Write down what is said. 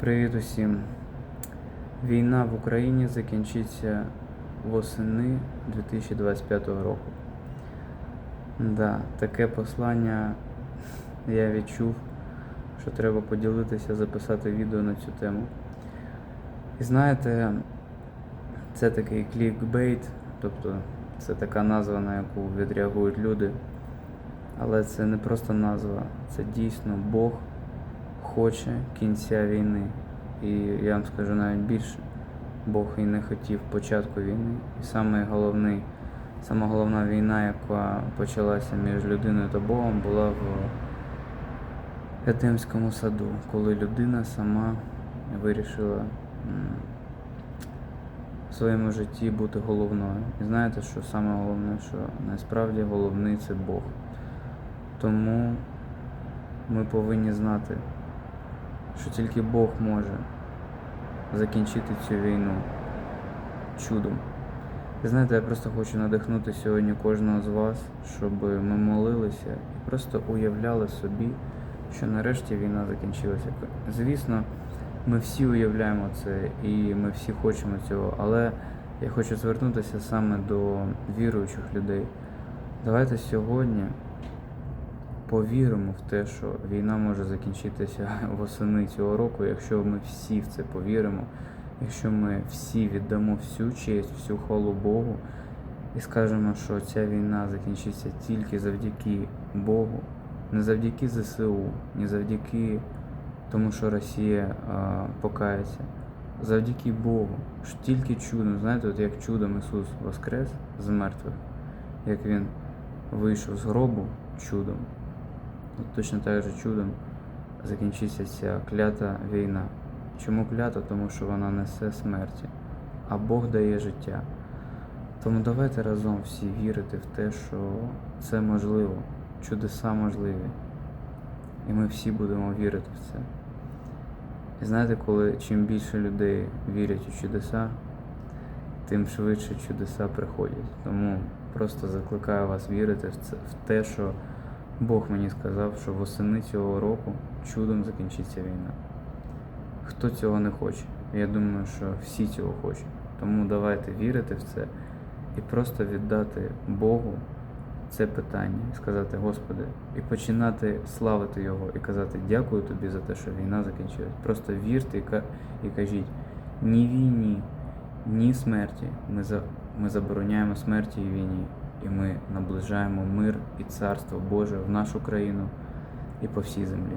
Привіт усім. Війна в Україні закінчиться восени 2025 року. Да, таке послання я відчув, що треба поділитися, записати відео на цю тему. І знаєте, це такий клікбейт, тобто це така назва, на яку відреагують люди. Але це не просто назва, це дійсно Бог хоче кінця війни. І я вам скажу навіть більше, Бог і не хотів початку війни. І саме головний, сама головна війна, яка почалася між людиною та Богом, була в Едемському саду, коли людина сама вирішила в своєму житті бути головною. І знаєте, що саме головне, що насправді головний це Бог. Тому ми повинні знати, що тільки Бог може закінчити цю війну чудом. І знаєте, я просто хочу надихнути сьогодні кожного з вас, щоб ми молилися і просто уявляли собі, що нарешті війна закінчилася. Звісно, ми всі уявляємо це і ми всі хочемо цього, але я хочу звернутися саме до віруючих людей. Давайте сьогодні повіримо в те, що війна може закінчитися восени цього року, якщо ми всі в це повіримо, якщо ми всі віддамо всю честь, всю хвалу Богу і скажемо, що ця війна закінчиться тільки завдяки Богу, не завдяки ЗСУ, не завдяки тому, що Росія а, покається, завдяки Богу, що тільки чудом, знаєте, от як чудом Ісус воскрес з мертвих, як Він вийшов з гробу чудом. От точно так же чудом закінчиться ця клята війна. Чому клята? Тому що вона несе смерті, а Бог дає життя. Тому давайте разом всі вірити в те, що це можливо, чудеса можливі. І ми всі будемо вірити в це. І знаєте, коли чим більше людей вірять у чудеса, тим швидше чудеса приходять. Тому просто закликаю вас вірити в це в те, що Бог мені сказав, що восени цього року чудом закінчиться війна. Хто цього не хоче? Я думаю, що всі цього хочуть. Тому давайте вірити в це і просто віддати Богу це питання, сказати, Господи, і починати славити Його, і казати дякую тобі за те, що війна закінчилась. Просто вірте і кажіть ні війні, ні смерті. Ми, за, ми забороняємо смерті і війні, і ми наближаємо мир і царство Боже в нашу країну і по всій землі.